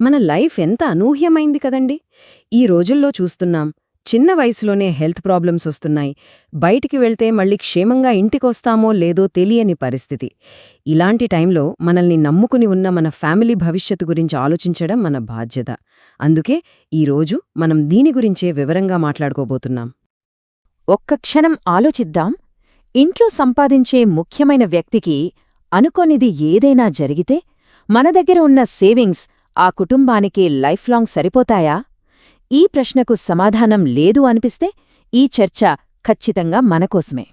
మన లైఫ్ ఎంత అనూహ్యమైంది కదండి? ఈ రోజుల్లో చూస్తున్నాం చిన్న వయసులోనే హెల్త్ ప్రాబ్లమ్స్ వస్తున్నాయి. బయటికి వెళ్తే మళ్ళీ క్షేమంగా ఇంటికొస్తామో లేదో తెలియని పరిస్థితి. ఇలాంటి టైంలో మనల్ని నమ్ముకుని ఉన్న మన ఫ్యామిలీ భవిష్యత్తు గురించి ఆలోచించడం మన బాధ్యత. అందుకే ఈరోజు మనం దీని గురించే వివరంగా మాట్లాడుకోబోతున్నాం. ఒక్క క్షణం ఆలోచిద్దాం. ఇంట్లో సంపాదించే ముఖ్యమైన వ్యక్తికి అనుకోనిది ఏదైనా జరిగితే మన దగ్గర ఉన్న సేవింగ్స్ ఆ కుటుంబానికి లైఫ్లాంగ్ సరిపోతాయా? ఈ ప్రశ్నకు సమాధానం లేదు అనిపిస్తే ఈ చర్చ ఖచ్చితంగా మనకోసమే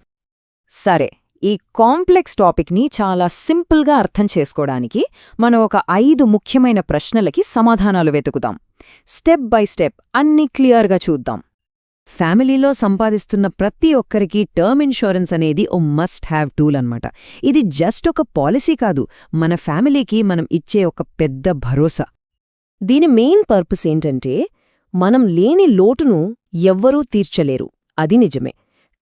సరే ఈ కాంప్లెక్స్ టాపిక్ని చాలా సింపుల్గా అర్థం చేసుకోవడానికి మనం ఒక ఐదు ముఖ్యమైన ప్రశ్నలకి సమాధానాలు వెతుకుదాం. స్టెప్ బై స్టెప్ అన్ని క్లియర్గా చూద్దాం. ఫ్యామిలీలో సంపాదిస్తున్న ప్రతి ఒక్కరికి టర్మ్ ఇన్సూరెన్స్ అనేది ఓ మస్ట్ హ్యావ్ టూల్ అన్నమాట. ఇది జస్ట్ ఒక పాలసీ కాదు. మన ఫ్యామిలీకి మనం ఇచ్చే ఒక పెద్ద భరోసా. దీని మెయిన్ పర్పస్ ఏంటంటే మనం లేని లోటును ఎవ్వరూ తీర్చలేరు. అది నిజమే.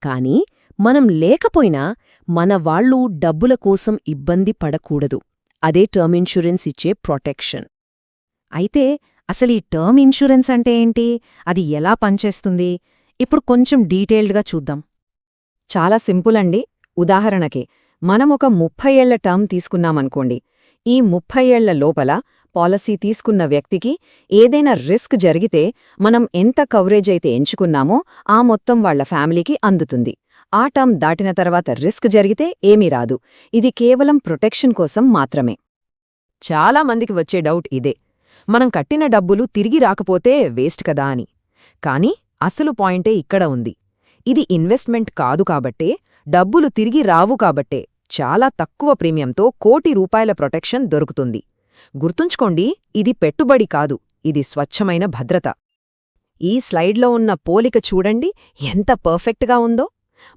కానీ మనం లేకపోయినా మన వాళ్ళు డబ్బుల కోసం ఇబ్బంది పడకూడదు. అదే టర్మ్ ఇన్సూరెన్స్ ఇచ్చే ప్రొటెక్షన్. అయితే అసలు ఈ టర్మ్ ఇన్సూరెన్స్ అంటే ఏంటి? అది ఎలా పనిచేస్తుంది? ఇప్పుడు కొంచెం డీటెయిల్డ్గా చూద్దాం. చాలా సింపుల్ అండి. ఉదాహరణకి మనం ఒక ముప్పై ఏళ్ళ టర్మ్ తీసుకున్నామనుకోండి. ఈ ముప్పై ఏళ్ళ లోపల పాలసీ తీసుకున్న వ్యక్తికి ఏదైనా రిస్క్ జరిగితే మనం ఎంత కవరేజ్ అయితే ఎంచుకున్నామో ఆ మొత్తం వాళ్ళ ఫ్యామిలీకి అందుతుంది. ఆ టర్మ్ దాటిన తర్వాత రిస్క్ జరిగితే ఏమీ రాదు. ఇది కేవలం ప్రొటెక్షన్ కోసం మాత్రమే. చాలా మందికి వచ్చే డౌట్ ఇదే. మనం కట్టిన డబ్బులు తిరిగి రాకపోతే వేస్ట్ కదా అని. కానీ అసలు పాయింటే ఇక్కడ ఉంది. ఇది ఇన్వెస్ట్మెంట్ కాదు కాబట్టే డబ్బులు తిరిగి రావు కాబట్టే చాలా తక్కువ ప్రీమియంతో కోటి రూపాయల ప్రొటెక్షన్ దొరుకుతుంది. గుర్తుంచుకోండి ఇది పెట్టుబడి కాదు ఇది స్వచ్ఛమైన భద్రత. ఈ స్లైడ్లో ఉన్న పోలిక చూడండి ఎంత పర్ఫెక్ట్గా ఉందో.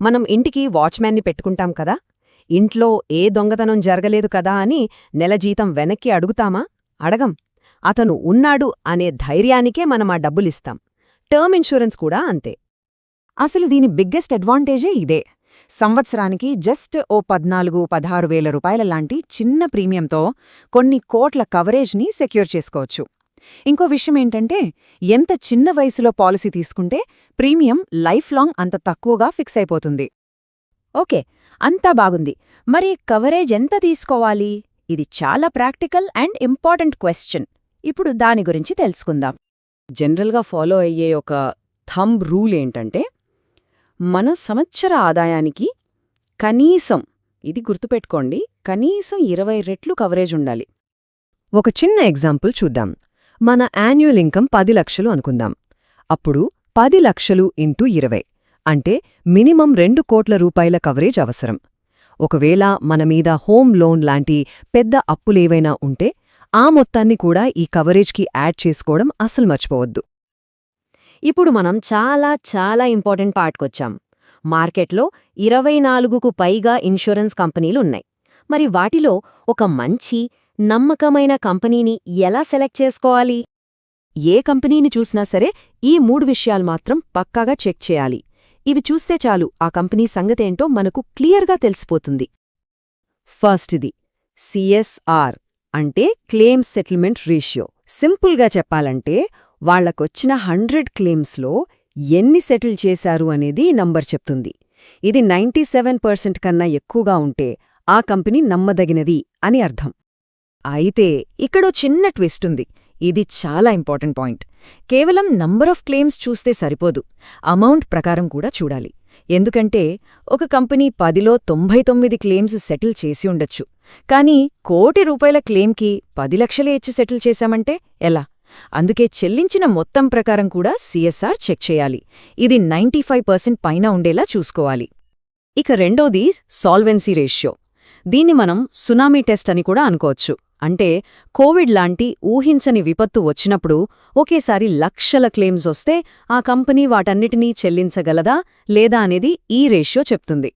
మనం ఇంటికి వాచ్మ్యాన్ని పెట్టుకుంటాం కదా ఇంట్లో ఏ దొంగతనం జరగలేదు కదా అని నెల జీతం వెనక్కి అడుగుతామా? అడగం. అతను ఉన్నాడు అనే ధైర్యానికే మనం ఆ డబ్బులిస్తాం. టర్మ్ ఇన్సూరెన్స్ కూడా అంతే. అసలు దీని బిగ్గెస్ట్ అడ్వాంటేజే ఇదే. సంవత్సరానికి జస్ట్ ఓ పద్నాలుగు పదహారు వేల రూపాయల లాంటి చిన్న ప్రీమియంతో కొన్ని కోట్ల కవరేజ్ని సెక్యూర్ చేసుకోవచ్చు. ఇంకో విషయం ఏంటంటే ఎంత చిన్న వయసులో పాలసీ తీసుకుంటే ప్రీమియం లైఫ్ లాంగ్ అంత తక్కువగా ఫిక్స్ అయిపోతుంది. ఓకే అంతా బాగుంది. మరి కవరేజ్ ఎంత తీసుకోవాలి? ఇది చాలా ప్రాక్టికల్ అండ్ ఇంపార్టెంట్ క్వశ్చన్ ఇప్పుడు దాని గురించి తెలుసుకుందాం. జనరల్గా ఫాలో అయ్యే ఒక థంబ్ రూల్ ఏంటంటే మన సంవత్సర ఆదాయానికి కనీసం ఇది గుర్తుపెట్టుకోండి కనీసం ఇరవై రెట్లు కవరేజ్ ఉండాలి. ఒక చిన్న ఎగ్జాంపుల్ చూద్దాం. మన యాన్యువల్ ఇన్కమ్ పది లక్షలు అనుకుందాం. అప్పుడు పది లక్షలు ఇంటూ ఇరవై అంటే మినిమం రెండు కోట్ల రూపాయల కవరేజ్ అవసరం. ఒకవేళ మనమీద హోమ్ లోన్ లాంటి పెద్ద అప్పులేవైనా ఉంటే ఆ మొత్తాన్ని కూడా ఈ కవరేజ్కి యాడ్ చేసుకోవడం అసలు మర్చిపోవద్దు. ఇప్పుడు మనం చాలా చాలా ఇంపార్టెంట్ పార్ట్కొచ్చాం. మార్కెట్లో ఇరవై నాలుగుకు పైగా ఇన్సూరెన్స్ కంపెనీలున్నాయి. మరి వాటిలో ఒక మంచి నమ్మకమైన కంపెనీని ఎలా సెలెక్ట్ చేసుకోవాలి? ఏ కంపెనీని చూసినా సరే ఈ మూడు విషయాలు మాత్రం పక్కాగా చెక్ చేయాలి. ఇవి చూస్తే చాలు ఆ కంపెనీ సంగతేంటో మనకు క్లియర్గా తెలిసిపోతుంది. ఫస్ట్ది సిఎస్ఆర్ అంటే క్లెయిమ్ సెటిల్మెంట్ రేషియో. సింపుల్గా చెప్పాలంటే వాళ్ళకొచ్చిన హండ్రెడ్ క్లెయిమ్స్లో ఎన్ని సెటిల్ చేశారు అనేది నంబర్ చెప్తుంది. ఇది నైంటీ సెవెన్ పర్సెంట్ కన్నా ఎక్కువగా ఉంటే ఆ కంపెనీ నమ్మదగినది అని అర్థం. అయితే ఇక్కడో చిన్న ట్విస్ట్ ఉంది. ఇది చాలా ఇంపార్టెంట్ పాయింట్. కేవలం నంబర్ ఆఫ్ క్లెయిమ్స్ చూస్తే సరిపోదు. అమౌంట్ ప్రకారం కూడా చూడాలి. ఎందుకంటే ఒక కంపెనీ పదిలో తొంభై తొమ్మిది క్లెయిమ్స్ సెటిల్ చేసి ఉండొచ్చు. కానీ కోటి రూపాయల క్లెయిమ్కి పది లక్షలే ఇచ్చి సెటిల్ చేశామంటే ఎలా? అందుకే చెల్లించిన మొత్తం ప్రకారం కూడా సిఎస్ఆర్ చెక్ చేయాలి. ఇది నైంటీ పర్సెంట్ పైన ఉండేలా చూసుకోవాలి. ఇక రెండోది సాల్వెన్సీ రేషియో. దీన్ని మనం సునామీ టెస్ట్ అని కూడా అనుకోవచ్చు. అంటే కోవిడ్ లాంటి ఊహించని విపత్తు వచ్చినప్పుడు ఒకేసారి లక్షల క్లెయిమ్స్ వస్తే ఆ కంపెనీ వాటన్నిటినీ చెల్లించగలదా లేదా అనేది ఈ రేషియో చెప్తుంది.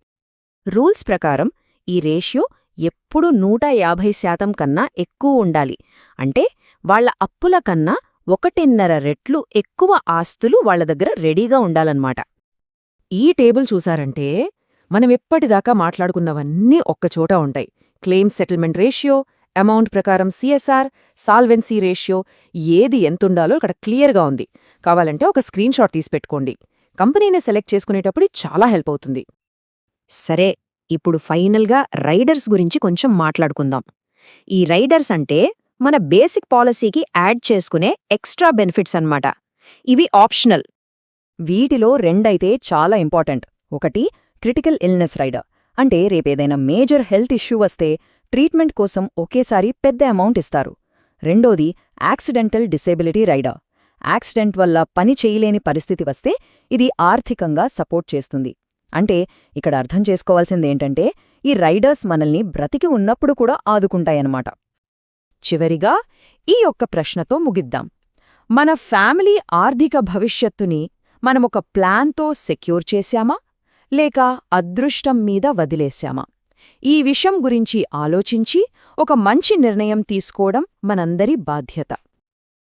రూల్స్ ప్రకారం ఈ రేషియో ఎప్పుడూ నూట యాభై శాతం కన్నా ఎక్కువ ఉండాలి. అంటే వాళ్ళ అప్పుల కన్నా ఒకటిన్నర రెట్లు ఎక్కువ ఆస్తులు వాళ్ళ దగ్గర రెడీగా ఉండాలన్నమాట. ఈ టేబుల్ చూసారంటే మనం ఎప్పటిదాకా మాట్లాడుకున్నవన్నీ ఒక్కచోట ఉంటాయి. క్లెయిమ్ సెటిల్మెంట్ రేషియో అమౌంట్ ప్రకారం సిఎస్ఆర్ సాల్వెన్సీ రేషియో ఏది ఎంతుండాలో ఇక్కడ క్లియర్గా ఉంది. కావాలంటే ఒక స్క్రీన్ షాట్ తీసి పెట్టుకోండి. కంపెనీని సెలెక్ట్ చేసుకునేటప్పుడు చాలా హెల్ప్ అవుతుంది. సరే ఇప్పుడు ఫైనల్గా రైడర్స్ గురించి కొంచెం మాట్లాడుకుందాం. ఈ రైడర్స్ అంటే మన బేసిక్ పాలసీకి యాడ్ చేసుకునే ఎక్స్ట్రా బెనిఫిట్స్ అన్నమాట. ఇవి ఆప్షనల్. వీటిలో రెండైతే చాలా ఇంపార్టెంట్. ఒకటి క్రిటికల్ ఇల్నెస్ రైడర్. అంటే రేపేదైనా మేజర్ హెల్త్ ఇష్యూ వస్తే ట్రీట్మెంట్ కోసం ఒకేసారి పెద్ద అమౌంట్ ఇస్తారు. రెండోది యాక్సిడెంటల్ డిసేబిలిటీ రైడర్ యాక్సిడెంట్ వల్ల పని చేయలేని పరిస్థితి వస్తే ఇది ఆర్థికంగా సపోర్ట్ చేస్తుంది. అంటే ఇక్కడ అర్థం చేసుకోవాల్సిందేంటంటే ఈ రైడర్స్ మనల్ని బ్రతికి ఉన్నప్పుడు కూడా ఆదుకుంటాయన్నమాట. చివరిగా ఈ ఒక్క ప్రశ్నతో ముగిద్దాం. మన ఫ్యామిలీ ఆర్థిక భవిష్యత్తుని మనమొక ప్లాన్తో సెక్యూర్ చేశామా? లేక అదృష్టం మీద వదిలేశామా? ఈ విషయం గురించి ఆలోచించి ఒక మంచి నిర్ణయం తీసుకోవడం మనందరి బాధ్యత.